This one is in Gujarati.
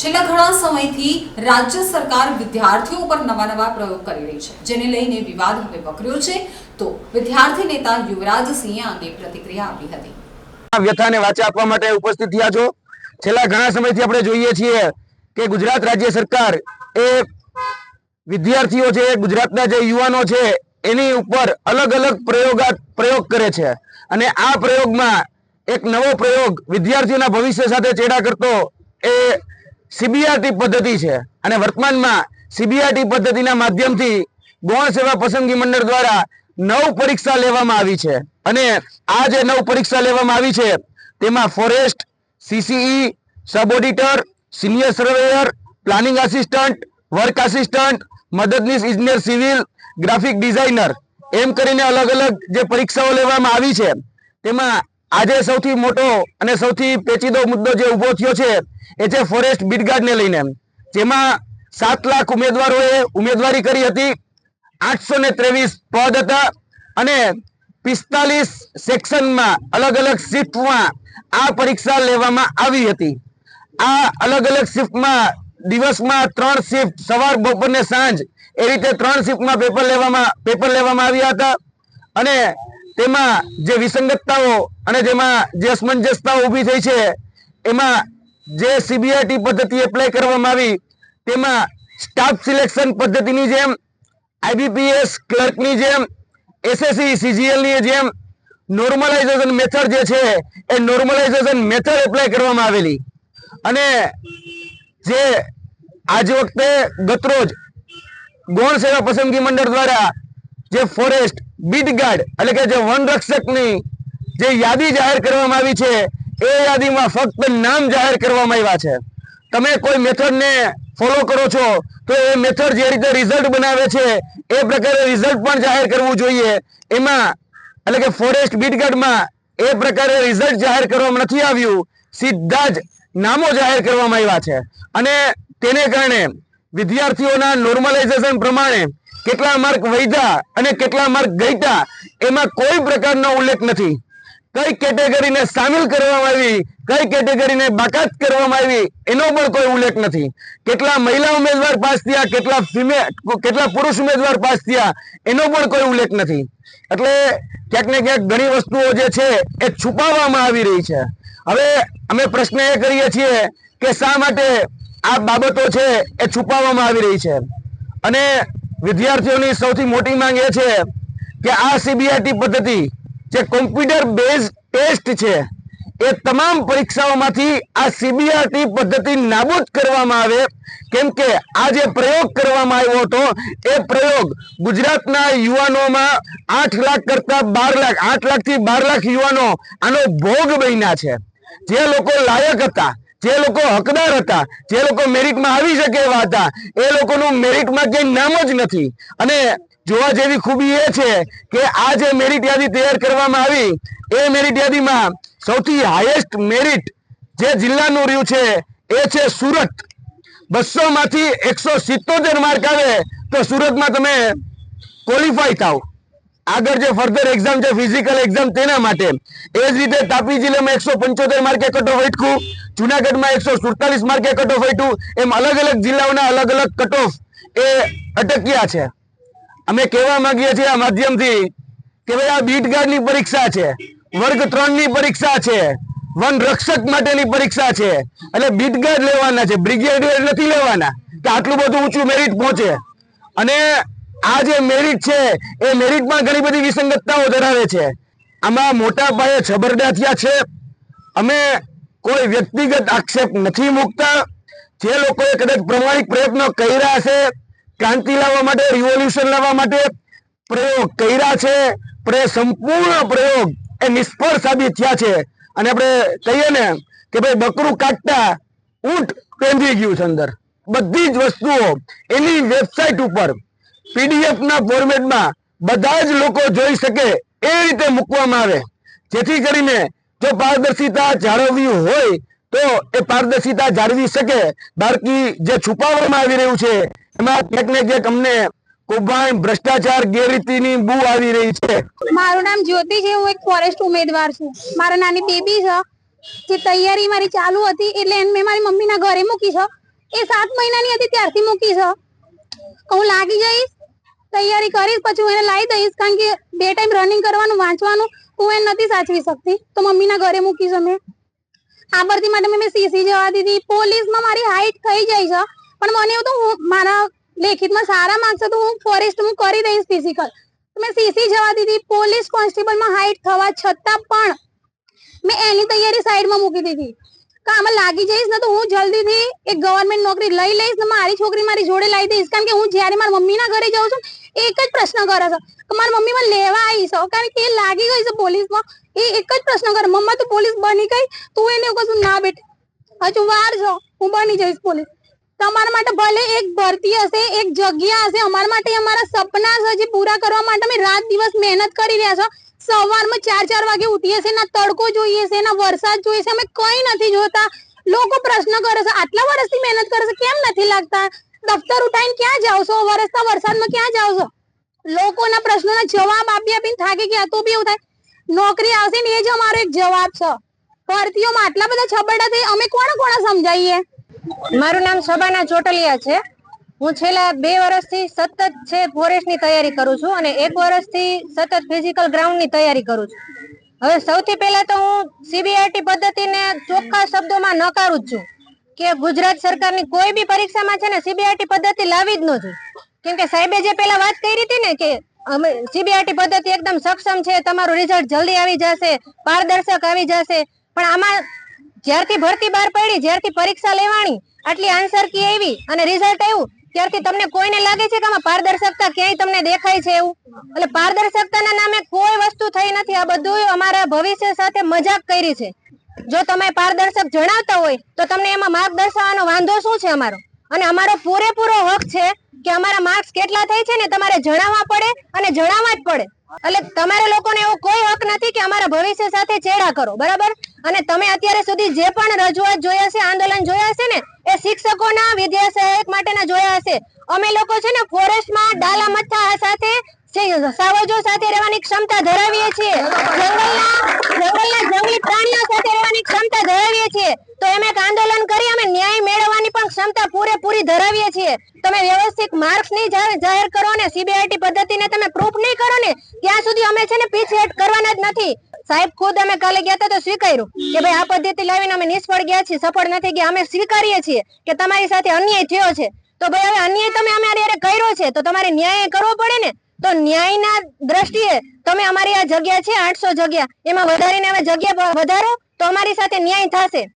છેલ્લા ઘણા સમયથી રાજ્ય સરકાર વિદ્યાર્થીઓ ઉપર નવા નવા પ્રયોગ કરી રહી છે, જેને લઈને વિવાદ હવે વકર્યો છે. તો વિદ્યાર્થી નેતા યુવરાજસિંહે અંગે પ્રતિક્રિયા આપી હતી. વ્યથાને વાચા આપવા માટે ઉપસ્થિત થયા છો. છેલ્લા ઘણા સમયથી આપણે જોઈએ છીએ કે ગુજરાત રાજ્ય સરકાર એ વિદ્યાર્થીઓ છે, ગુજરાતના જે યુવાનો છે, એની ઉપર અલગ અલગ પ્રયોગા પ્રયોગ કરે છે. અને આ પ્રયોગમાં એક નવો પ્રયોગ વિદ્યાર્થીઓના ભવિષ્ય સાથે ચેડા કરતો એ સીબીઆરટી પદ્ધતિ છે. અને વર્તમાનમાં સીબીઆરટી પદ્ધતિના માધ્યમથી ગૌણ સેવા પસંદગી મંડળ દ્વારા નવ પરીક્ષા લેવામાં આવી છે. અને આ જે નવ પરીક્ષા લેવામાં આવી છે, તેમાં forest CCE sub auditor, senior surveyor, planning assistant, work assistant, મદદનીશ ઇજનેર સિવિલ, ગ્રાફિક ડિઝાઇનર. એમ કરીને અલગ અલગ જે પરીક્ષાઓ લેવામાં આવી છે, તેમાં આજે સૌથી મોટો અને સૌથી પેચીદો મુદ્દો જે ઊભો થયો છે, એ છે ફોરેસ્ટ બીટગાર્ડને લઈને. જેમાં સાત લાખ ઉમેદવારોએ ઉમેદવારી કરી હતી. આઠસો ત્રેવીસ પદ હતા અને પિસ્તાલીસ સેક્શનમાં અલગ અલગ શિફ્ટમાં આ પરીક્ષા લેવામાં આવી હતી. આ અલગ અલગ શિફ્ટમાં દિવસમાં ત્રણ શિફ્ટ, સવાર, બપોર ને સાંજ એ રીતે ત્રણ શિફ્ટમાં પેપર લેવામાં પેપર લેવામાં આવ્યા હતા. અને તેમાં જે વિસંગતતાઓ અને જેમાં જે અસમંજસતા ઊભી થઈ છે, એમાં જે સીબીઆઈટી પદ્ધતિ એપ્લાય કરવામાં આવી, તેમાં સ્ટાફ સિલેક્શન પદ્ધતિની જેમ આઈબીપીએસ ક્લર્કની જેમ એસએસસી સીજીએલની જેમ નોર્મલાઇઝેશન મેથડ જે છે, એ નોર્મલાઇઝેશન મેથડ એપ્લાય કરવામાં આવેલી. અને જે આજ વખતે ગતરોજ ગૌણ સેવા પસંદગી મંડળ દ્વારા જે ફોરેસ્ટ બીટ ગાર્ડ એટલે કે જે વન રક્ષકની જે યાદી જાહેર કરવામાં આવી છે, એ યાદીમાં ફક્ત નામ જાહેર કરવામાં આવ્યા છે. તમે કોઈ મેથડને ફોલો કરો છો, તો એ મેથડ જે રીતે રિઝલ્ટ બનાવે છે, એ પ્રકારે રિઝલ્ટ પણ જાહેર કરવું જોઈએ. એમાં, એટલે કે ફોરેસ્ટ બીટગાર્ડમાં એ પ્રકારે રિઝલ્ટ જાહેર કરવામાં નથી આવ્યું. સીધા જ નામો જાહેર કરવામાં આવ્યા છે. અને તેને કારણે વિદ્યાર્થીઓના નોર્મલાઇઝેશન પ્રમાણે કેટલા માર્ક વૈધા અને કેટલા માર્ક ગઈતા એમાં કોઈ પ્રકારનો ઉલ્લેખ નથી. કઈ કેટેગરીને સામેલ કરવામાં આવી, કઈ કેટેગરીને બાકાત કરવામાં આવી, એનો પણ કોઈ ઉલ્લેખ નથી. કેટલા મહિલા ઉમેદવાર પાસ થયા, કેટલા ફિમેલ કેટલા પુરુષ ઉમેદવાર પાસ થયા, એનો પણ કોઈ ઉલ્લેખ નથી. એટલે ક્યાંક ને ક્યાંક ઘણી વસ્તુઓ જે છે એ છુપાવવામાં આવી રહી છે. હવે અમે પ્રશ્ન એ કરીએ છીએ કે શા માટે આ બાબતો છે એ છુપાવવામાં આવી રહી છે? અને વિદ્યાર્થીઓની સૌથી મોટી માંગ એ છે કે આ સીબીઆઈટી પદ્ધતિ જે કોમ્પ્યુટર બેઝ ટેસ્ટ છે, એ તમામ પરીક્ષાઓમાંથી આ સીબીઆરટી પદ્ધતિ નાબૂદ કરવામાં આવે. કેમ કે આ જે પ્રયોગ કરવામાં આવ્યો હતો, એ પ્રયોગ ગુજરાતના યુવાનોમાં આઠ લાખ કરતા બાર લાખ, આઠ લાખથી બાર લાખ યુવાનો આનો ભોગ બન્યા છે. જે લોકો લાયક હતા, જે લોકો હકદાર હતા, જે લોકો મેરિટમાં આવી શકે એવા હતા, એ લોકોનું મેરિટમાં ક્યાંય નામ જ નથી. અને જોવા જેવી ખૂબી એ છે કે આ જે મેરિટ યાદી તૈયાર કરવામાં આવી, એ મેરિટ યાદીમાં સૌથી હાઈએસ્ટ મેરિટ જે જિલ્લાનું રહ્યું છે, એ છે સુરત. બસો માંથી એકસો સિત્તોતેર માર્ક આવે તો સુરતમાં તમે ક્વોલિફાય થાવ આગળ જે ફર્ધર એક્ઝામ છે ફિઝિકલ એક્ઝામ તેના માટે. એ જ રીતે તાપી જિલ્લામાં એકસો પંચોતેર માર્કે કટ ઓફ હટકું જુનાગઢમાં એકસો સુડતાલીસ માર્કે કટ ઓફ અટકું એમ અલગ અલગ જિલ્લાઓના અલગ અલગ કટ ઓફ એ અટક્યા છે. અમે કહેવા માંગીએ છીએ આ માધ્યમથી કે ભાઈ આ બીટ ગાર્ડની પરીક્ષા છે, વર્ગ ત્રણની પરીક્ષા છે, વન રક્ષક માટેની પરીક્ષા છે, એટલે બીટ ગાર્ડ લેવાના છે, બ્રિગેડિયર નથી લેવાના, કે આટલું બધું ઊંચું મેરિટ પહોંચે. અને આ જે મેરિટ છે, એ મેરિટમાં ઘણી બધી વિસંગતતાઓ ધરાવે છે. આમાં મોટા પાયે છબરડા થયા છે. અમે કોઈ વ્યક્તિગત આક્ષેપ નથી મૂકતા. જે લોકોએ કદાચ પ્રમાણિક પ્રયત્નો કર્યા છે ક્રાંતિ લાવવા માટે રિવોલ્યુશન લાવવા માટે પ્રયોગ કર્યા છે. સંપૂર્ણ પ્રયોગ એ નિષ્ફળ સાબિત થયા છે. અને આપણે કહીએ ને કે ભાઈ બકરું કાઢતા ઊંટ પેંધી ગયું છે અંદર. બધી જ વસ્તુઓ એની વેબસાઇટ ઉપર પીડીએફ ના ફોર્મેટમાં બધા જ લોકો જોઈ શકે એ રીતે મૂકવામાં આવે. જેથી કરીને જો પારદર્શિતા જાળવવી હોય તો એ પારદર્શિતા જાળવી શકે. બાકી જે છુપાવવામાં આવી રહ્યું છે, એમાં ક્યાંક ને ક્યાંક અમને કૌભાંડ, ભ્રષ્ટાચાર, ગેરરીતિની બૂ આવી રહી છે. મારું નામ જ્યોતિ છે, હું એક ફોરેસ્ટ ઉમેદવાર છું. મારા નાની બેબી છે, જે તૈયારી મારી ચાલુ હતી, એટલે એને મેં મારી મમ્મીના ઘરે મૂકી છે. એ સાત મહિનાની હતી, ત્યારથી મૂકી છે. હું લાગી જઈશ, તૈયારી કરીશ, પછી હું એને લાવી દઈશ, કારણ કે બે ટાઈમ રનિંગ કરવાનું, વાંચવાનું, હું એને નથી સાચવી શકતી. તો મમ્મીના ઘરે મૂકી છે મેં. આ પરથી માટે મેં સીસી જવા દીધી. પોલીસમાં મારી હાઈટ થઈ જાય છે. પણ મને એવું તો હું મારા લેખિતમાં સારા માર્ક્સ તો હું ફોરેસ્ટ હું કરી દઈશ ફિઝિકલ મેં સીસી જવા દીધી. પોલીસ કોન્સ્ટેબલમાં હાઈટ થવા છતાં પણ મેં એની તૈયારી સાઈડમાં મૂકી દીધી. કે આમાં લાગી જઈશ ને તો હું જલ્દીથી એક ગવર્મેન્ટ નોકરી લઈ લઈશ ને મારી છોકરી મારી જોડે લાવી દઈશ. કારણ કે હું જ્યારે મારા મમ્મીના ઘરે જાઉં છું એક જ પ્રશ્ન કરે છે. મારી મમ્મી મને લેવા આવી છે કારણ કે એ લાગી ગઈ છે પોલીસમાં. એ એક જ પ્રશ્ન કરે. મમ્મા, તું પોલીસ બની ગઈ? તું એને કશું ના બેટ, હજુ વાર છો. હું બની જઈશ પોલીસ. તમારા માટે ભલે એક ભરતી હશે, એક જગ્યા હશે, અમારા માટે અમારા સપના છે જે પૂરા કરવા માટે અમે રાત દિવસ મહેનત કરી રહ્યા છો. સવારમાં ચાર ચાર વાગે ઉઠીએ છે ના તડકો જોઈએ છે, ના વરસાદ જોઈએ છે, અમે કઈ નથી જોતા. લોકો પ્રશ્ન કરે છે, આટલા વર્ષથી મહેનત કરે છે, કેમ નથી લાગતા? દફતર ઉઠાઈને ક્યાં જાવ છો? વરસતા વરસાદમાં ક્યાં જાવ છો? લોકોના પ્રશ્નોના જવાબ આપી આપીને થાકી ગયા, તો બી એવું થાય. નોકરી આવશે ને એ જ અમારો એક જવાબ છે. ભરતીઓમાં આટલા બધા છબરડા થઈ અમે કોણ કોણ સમજાવીએ મારું નામ શબાના ચોટલિયા છે. હું છેલ્લા બે વર્ષથી સતત છે ફોરેસ્ટની તૈયારી કરું છું અને એક વર્ષથી સતત ફિઝિકલ ગ્રાઉન્ડની તૈયારી કરું છું. હવે સૌથી પહેલા તો હું સીબીઆરટી પદ્ધતિને ચોખ્ખા શબ્દોમાં નકારું જ છું કે ગુજરાત સરકારની કોઈ બી પરીક્ષામાં છે ને સીબીઆરટી પદ્ધતિ લાવી જ ન જોઈએ. કેમ કે સાહેબે જે પેલા વાત કરી હતી ને કે અમે સીબીઆરટી પદ્ધતિ એકદમ સક્ષમ છે, તમારું રિઝલ્ટ જલ્દી આવી જશે, પારદર્શક આવી જશે, પણ આમાં જ્યારથી ભરતી બહાર પડી, જ્યારથી પરીક્ષા લેવાની, આટલી આન્સર કી આવી અને રિઝલ્ટ આવ્યું ત્યારથી તમને કોઈને લાગે છે કે આમાં પારદર્શકતા ક્યાંય તમને દેખાય છે એવું? એટલે પારદર્શકતાના નામે કોઈ વસ્તુ થઈ નથી. આ બધું અમારા ભવિષ્ય સાથે મજાક કરી છે. જો તમે પારદર્શક જણાવતા હોય, તો તમને એમાં માર્ક દર્શાવવાનો વાંધો શું છે અમારો? અને અમારો પૂરેપૂરો હક છે કે અમારા માર્ક્સ કેટલા થાય છે ને તમારે જણાવવા પડે અને જણાવવા જ પડે. એટલે તમારે લોકોને એવો કોઈ હક નથી કે અમારા ભવિષ્ય સાથે ચેડા કરો, બરાબર? અને તમે અત્યારે સુધી જે પણ રજૂઆત જોયા છે આંદોલન જોયા છે ને, એ શિક્ષકોના, વિદ્યા સહાયક માટેના જોયા હશે. અમે લોકો છે ને ફોરેસ્ટમાં ડાલા મથ્થા સાથે સાવજો સાથે રહેવાની ક્ષમતા ધરાવીએ છીએ. જંગલના જંગલના જંગલી પ્રાણીઓ સાથે રહેવાની ક્ષમતા ધરાવીએ છીએ. તો એમ એક આંદોલન કરી અમે ન્યાય મેળવવાની પણ ક્ષમતા પૂરેપૂરી ધરાવીએ છીએ. તમે વ્યવસ્થિત માર્ક્સ નહીં જાહેર કરો ને સીબીઆઈટી પદ્ધતિને તમે પ્રૂફ નહીં કરો ને, ત્યાં સુધી અમે છે ને પીછેહટ કરવાના જ નથી. સાહેબ, ખુદ અમે કાલે ગયા હતા તો સ્વીકાર્યું કે ભાઈ આ પદ્ધતિ લાવીને અમે નિષ્ફળ ગયા છીએ, સફળ નથી ગયા. અમે સ્વીકારીએ છીએ કે તમારી સાથે અન્યાય થયો છે. તો ભાઈ હવે અન્યાય તમે અમારી અરે કર્યો છે, તો તમારે ન્યાય કરવો પડે ને? તો ન્યાયના દ્રષ્ટિએ તમે અમારી આ જગ્યા છે, આઠસો જગ્યા. એમાં વધારીને હવે જગ્યા વધારો, તો અમારી સાથે ન્યાય થશે.